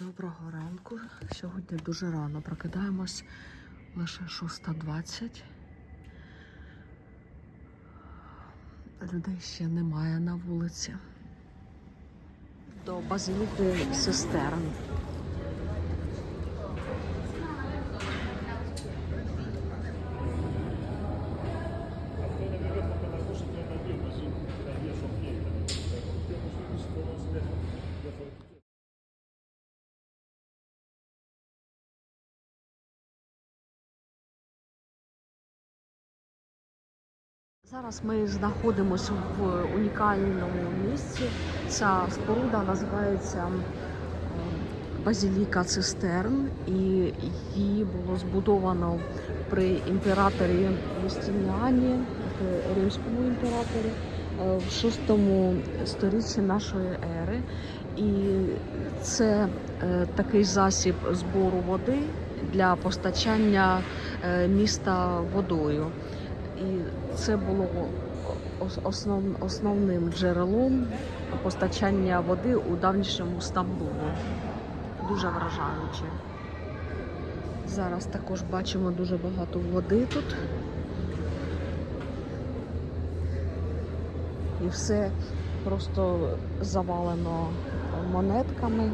Доброго ранку. Сьогодні дуже рано прокидаємось лише 6.20. Людей ще немає на вулиці. До базиліки сестерн. Зараз ми знаходимося в унікальному місці. Ця споруда називається е, Базіліка Цистерн, і її було збудовано при імператорі Юстиніані, римському імператорі, е, в шостому сторіччі нашої ери. І це е, такий засіб збору води для постачання міста водою. І це було основ, основним джерелом постачання води у давнішньому Стамбулу. Дуже вражаюче. Зараз також бачимо дуже багато води тут. І все просто завалено монетками.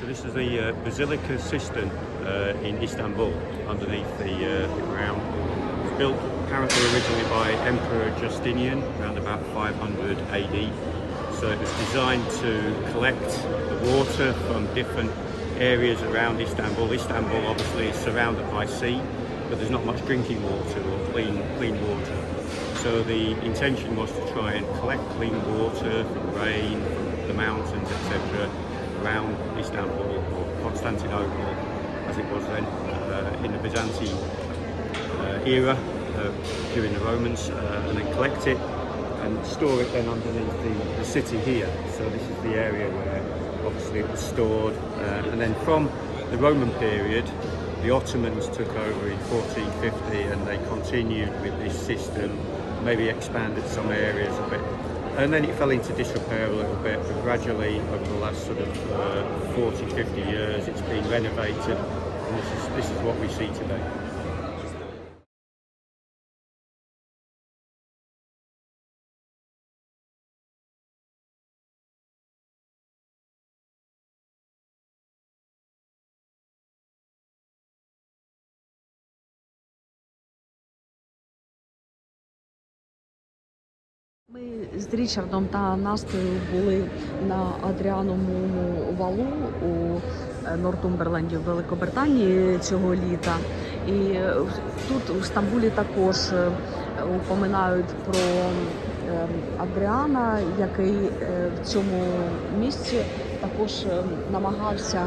So this is the uh, Basilica Cistern uh, in Istanbul, underneath the, uh, the ground. It was built apparently originally by Emperor Justinian around about 500 AD. So it was designed to collect the water from different areas around Istanbul. Istanbul obviously is surrounded by sea, but there's not much drinking water or clean clean water. So the intention was to try and collect clean water from rain, from the mountains, etc., around Istanbul or Constantinople, as it was then uh, in the Byzantine uh, era uh, during the Romans, uh, and then collect it and store it then underneath the, the city here. So this is the area where obviously it was stored, uh, and then from the Roman period, the Ottomans took over in 1450 and they continued with this system, maybe expanded some areas a bit. And then it fell into disrepair a little bit, but gradually over the last sort of uh, 40, 50 years, it's been renovated, this is, this is what we see today. Ми з Річардом та Настею були на Адріановому валу у е, Нортумберленді в Великобританії цього літа. І е, тут у Стамбулі також е, упоминають про е, Адріана, який в цьому місці також намагався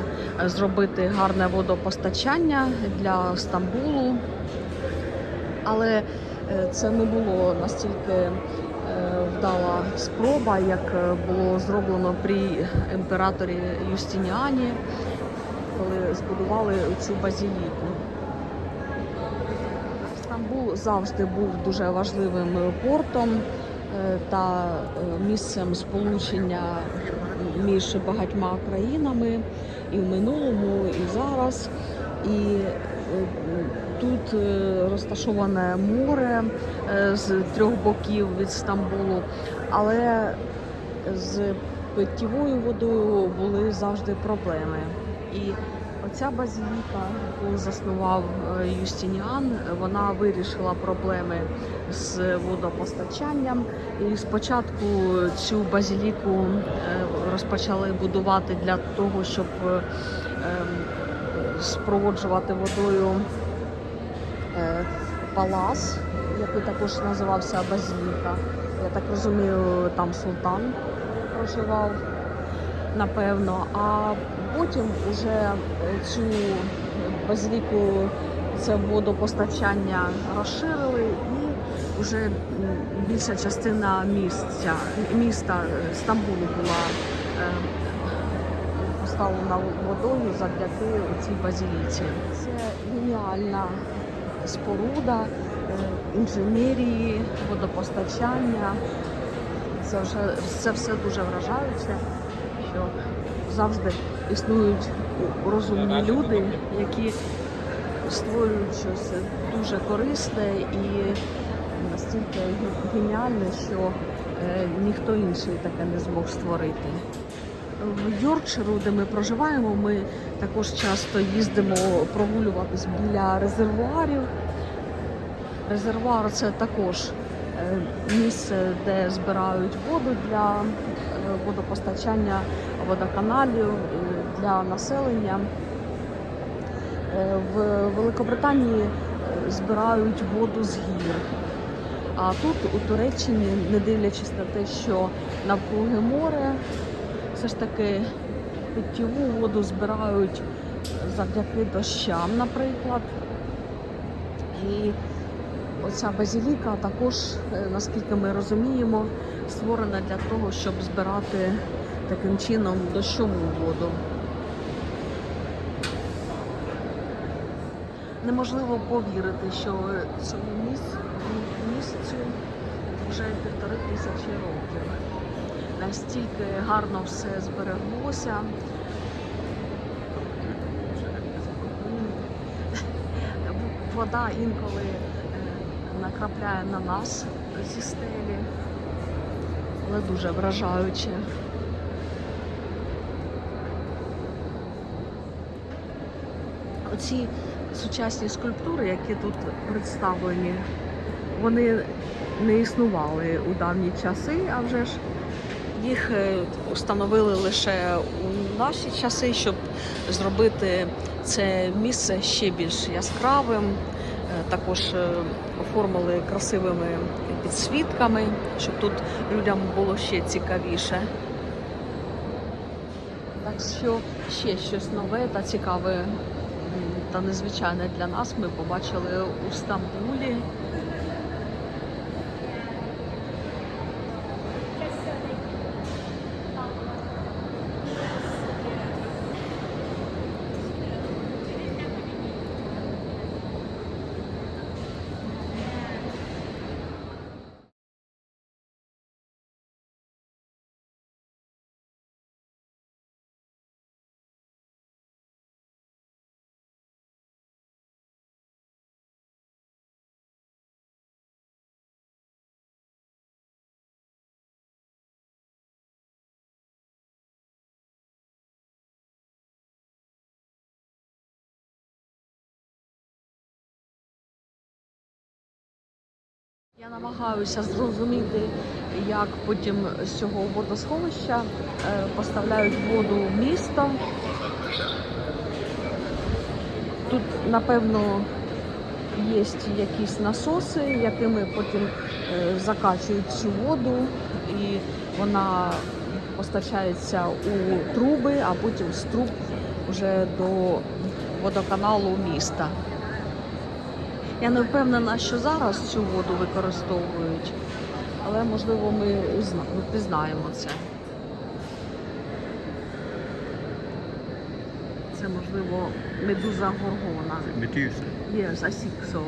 зробити гарне водопостачання для Стамбулу. Але це не було настільки вдала спроба, як було зроблено при імператорі Юстиніані, коли збудували цю базіліку. Стамбул завжди був дуже важливим портом е, та е, місцем сполучення між багатьма країнами і в минулому, і зараз. І е, тут розташоване море з трьох боків від Стамбулу, але з питтєвою водою були завжди проблеми. І оця базіліка, яку заснував е, Юстиніан, вона вирішила проблеми з водопостачанням. І спочатку цю базіліку е, розпочали будувати для того, щоб е, ем, спроводжувати водою палас, який також називався Базіліка. Я так розумію, там султан проживав, напевно. А потім уже е, цю базіліку, це водопостачання розширили і вже більша частина місця, міста е, Стамбулу була е, поставлена водою завдяки цій базіліці. Це геніальна споруда інженерії, водопостачання. це вже це все дуже вражаюче, що завжди існують розумні люди, які створюють щось дуже корисне і настільки геніальне, що е, ніхто інший таке не змог створити. В Йоркширу, де ми проживаємо, ми також часто їздимо прогулюватись біля резервуарів. Резервуар це також е, місце, де збирають воду для водопостачання водоканалів е, для населення. Е, В Великобританії е, збирають воду з гір. А тут у Туреччині, не дивлячись на те, що навкруги море, все ж таки питтєву воду збирають завдяки дощам, наприклад. І оця базіліка також, наскільки ми розуміємо, створена для того, щоб збирати таким чином дощову воду. Неможливо повірити, що цьому місцю, вже півтори тисячі років. Настільки гарно все збереглося. Вода інколи е, накрапляє на нас зі стелі, але дуже вражаюче. Оці сучасні скульптури, які тут представлені, вони не існували у давні часи, а вже ж їх е, встановили лише у наші часи, щоб зробити це місце ще більш яскравим. Е, Також е, оформили красивими підсвітками, щоб тут людям було ще цікавіше. Так що ще щось нове та цікаве та незвичайне для нас ми побачили у Стамбулі. Я намагаюся зрозуміти, як потім з цього водосховища е, поставляють воду в місто. Тут, напевно, є якісь насоси, якими потім е, закачують цю воду, і вона постачається у труби, а потім з труб вже до водоканалу міста. Я не впевнена, що зараз цю воду використовують, але можливо ми зна- пізнаємо це. Це можливо медуза горгона. Medusa. Yes, I think so.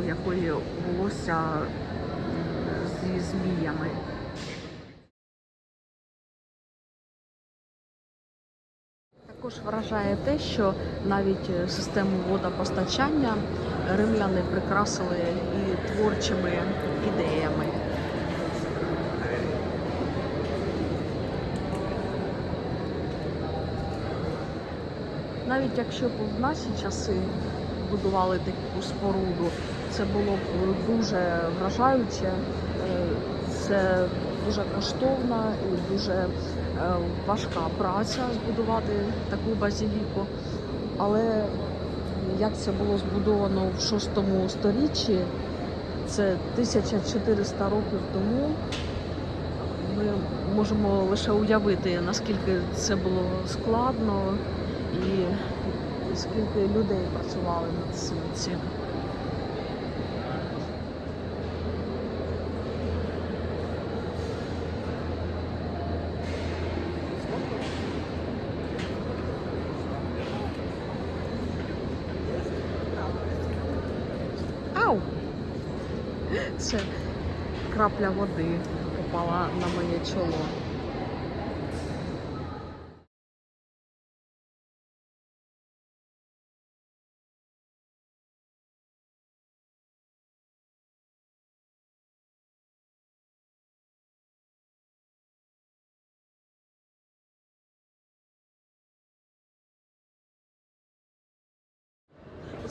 У якої волосся зі зміями. Також вражає те, що навіть е, систему водопостачання римляни прикрасили і творчими ідеями. Навіть якщо б в наші часи будували таку споруду, це було б дуже вражаюче. Е, Це дуже коштовна і дуже е, важка праця збудувати таку базіліку. Але як це було збудовано в 6 сторіччі, це 1400 років тому. Ми можемо лише уявити, наскільки це було складно і скільки людей працювали над цим. Це крапля води попала на моє чоло.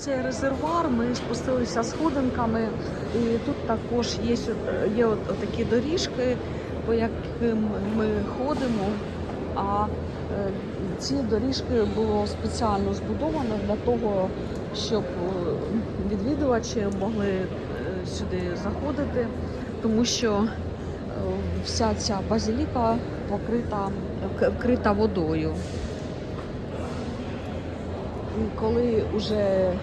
Це резервуар, ми спустилися сходинками, і тут також є, є от, такі доріжки, по яким ми ходимо. А е, ці доріжки було спеціально збудовано для того, щоб е, відвідувачі могли е, сюди заходити, тому що вся ця базиліка покрита вкрита водою. І коли вже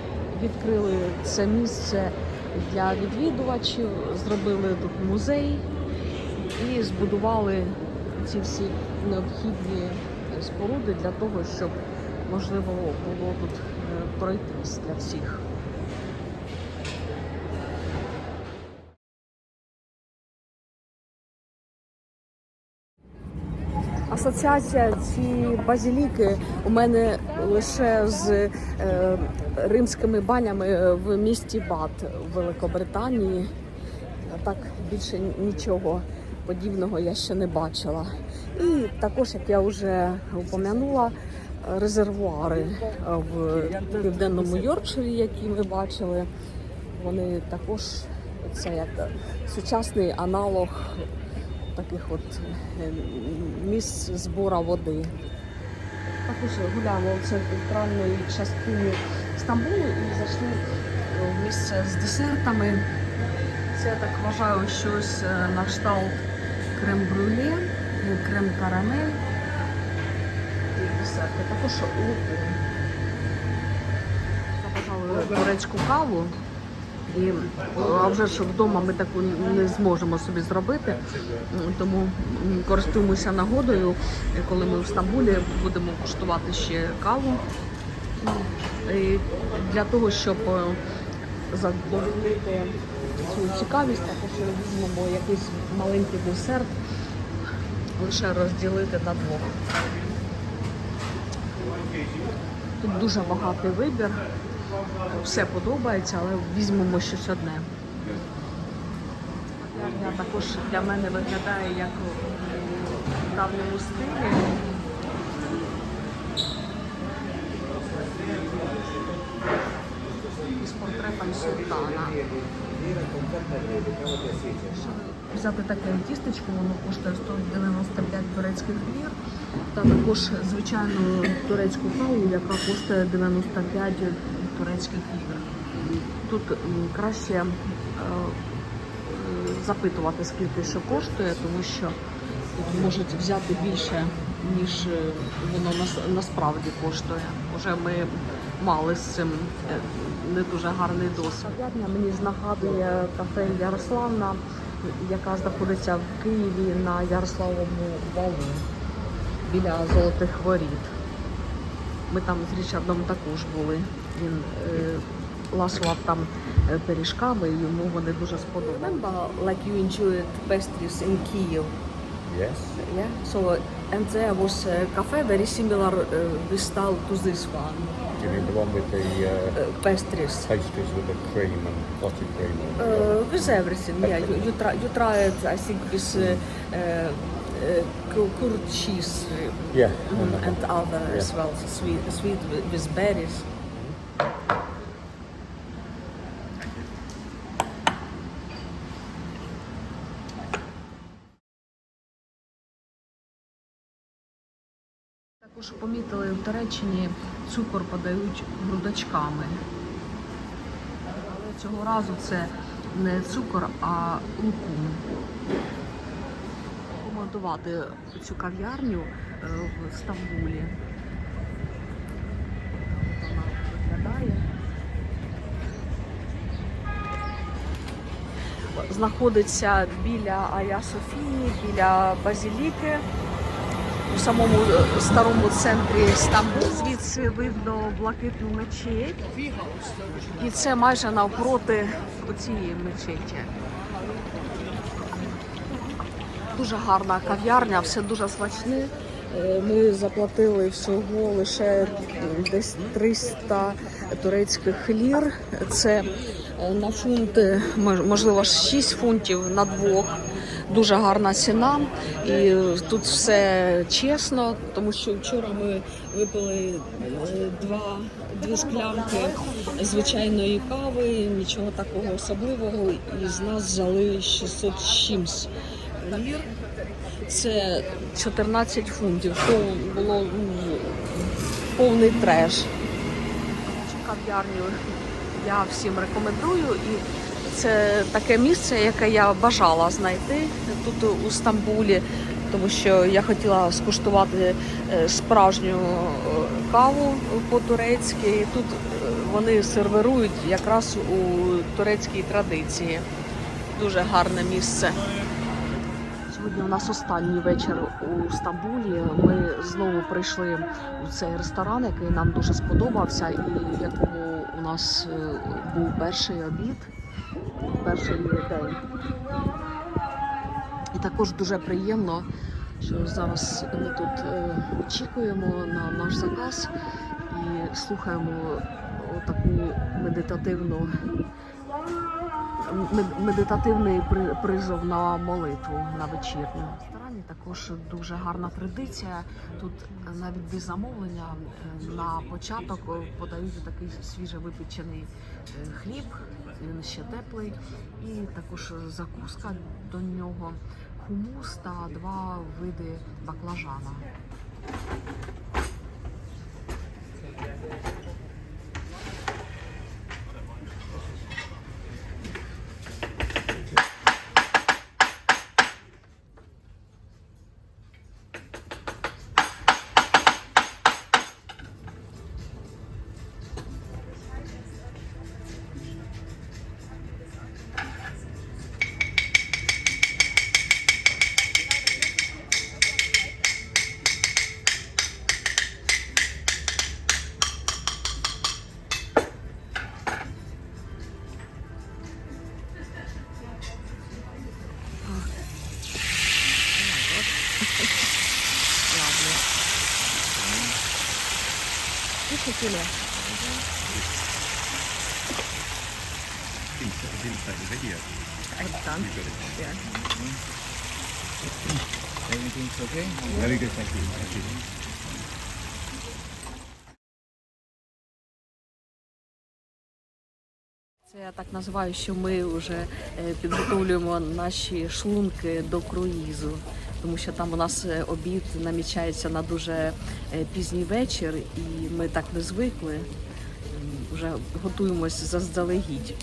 відкрили це місце для відвідувачів, зробили тут музей і збудували ці всі необхідні споруди для того, щоб можливо було тут е, пройтись для всіх. Асоціація цієї базіліки у мене лише з е, римськими банями в місті Бат в Великобританії. Так більше нічого подібного я ще не бачила. І також, як я вже упомянула, резервуари в південному Йоркширі, які ми бачили, вони також це як сучасний аналог таких от е, місць збору води. Також гуляємо в центральної частині Стамбулу і зайшли в місце з десертами. Це я так вважаю щось е, на кшталт крем-брюле, е, крем-карамель і десерти. Також луку. Забажали турецьку каву. І а вже ж вдома ми таку не зможемо собі зробити, тому користуємося нагодою, коли ми в Стамбулі будемо куштувати ще каву. І для того, щоб е, задовольнити цю цікавість, також візьмемо якийсь маленький десерт, лише розділити на двох. Тут дуже багатий вибір все подобається, але візьмемо щось одне. Я також для мене виглядає як у давньому стилі. Із портретом султана. Взяти таке тістечко, воно коштує 195 турецьких лір. Та також звичайну турецьку каву, яка коштує 95 турецьких лір. Тут краще е, запитувати, скільки що коштує, тому що можуть взяти більше, ніж е, воно нас- насправді коштує. Уже ми мали з цим е, не дуже гарний досвід. Кав'ярня мені нагадує кафе Ярославна, яка знаходиться в Києві на Ярославовому валу біля золотих воріт. Ми там з Річардом також були. Він е, ласував там е, пиріжками, і йому вони дуже. Remember, like you enjoyed pastries in Kyiv, Yes. yeah? So, and there was a cafe very similar uh, with style to this one, Do you mean the one with the uh, uh, pastries. pastries with the cream and clotted cream? the Uh, with everything, yeah. You, you, try, you try it, I think, with uh, uh, uh, cu- cheese uh, Yeah. mm, and other as well, sweet, sweet with, with berries. Також помітили в Туреччині цукор подають грудочками. Але цього разу це не цукор, а лукум. Коментувати цю кав'ярню е, в Стамбулі. Вона виглядає. Знаходиться біля Ая Софії, біля Базіліки у самому е, старому центрі Стамбул. Звідси видно блакитну мечеть. І це майже навпроти цієї мечеті. Дуже гарна кав'ярня, все дуже смачне. Е, Ми заплатили всього лише десь 300 турецьких лір. Це е, на фунт, е, можливо, 6 фунтів на двох. Дуже гарна ціна. І тут все чесно, тому що вчора ми випили е, два, дві склянки звичайної кави, нічого такого особливого, і з нас взяли 600 з чимсь лір. Це 14 фунтів. То було ну, повний треш. Кав'ярню я всім рекомендую. І це таке місце, яке я бажала знайти тут у Стамбулі, тому що я хотіла скуштувати е, справжню е, каву по-турецьки. Тут е, вони сервірують якраз у турецькій традиції. Дуже гарне місце. Сьогодні у нас останній вечір у Стамбулі. Ми знову прийшли у цей ресторан, який нам дуже сподобався, і якому у нас був перший обід, перший день. І також дуже приємно, що зараз ми тут е, очікуємо на наш заказ і слухаємо таку медитативну медитативний призов на молитву на вечірню. В ресторані також дуже гарна традиція. Тут навіть без замовлення е, на початок е, подають такий свіже випечений хліб, він ще теплий, і також закуска до нього, хумус та два види баклажана. Everything's okay? Very good, thank you. Thank you. Це я так називаю, що ми вже е, підготовлюємо наші шлунки до круїзу, тому що там у нас е, обід намічається на дуже е, пізній вечір, і ми так не звикли. Вже готуємось заздалегідь.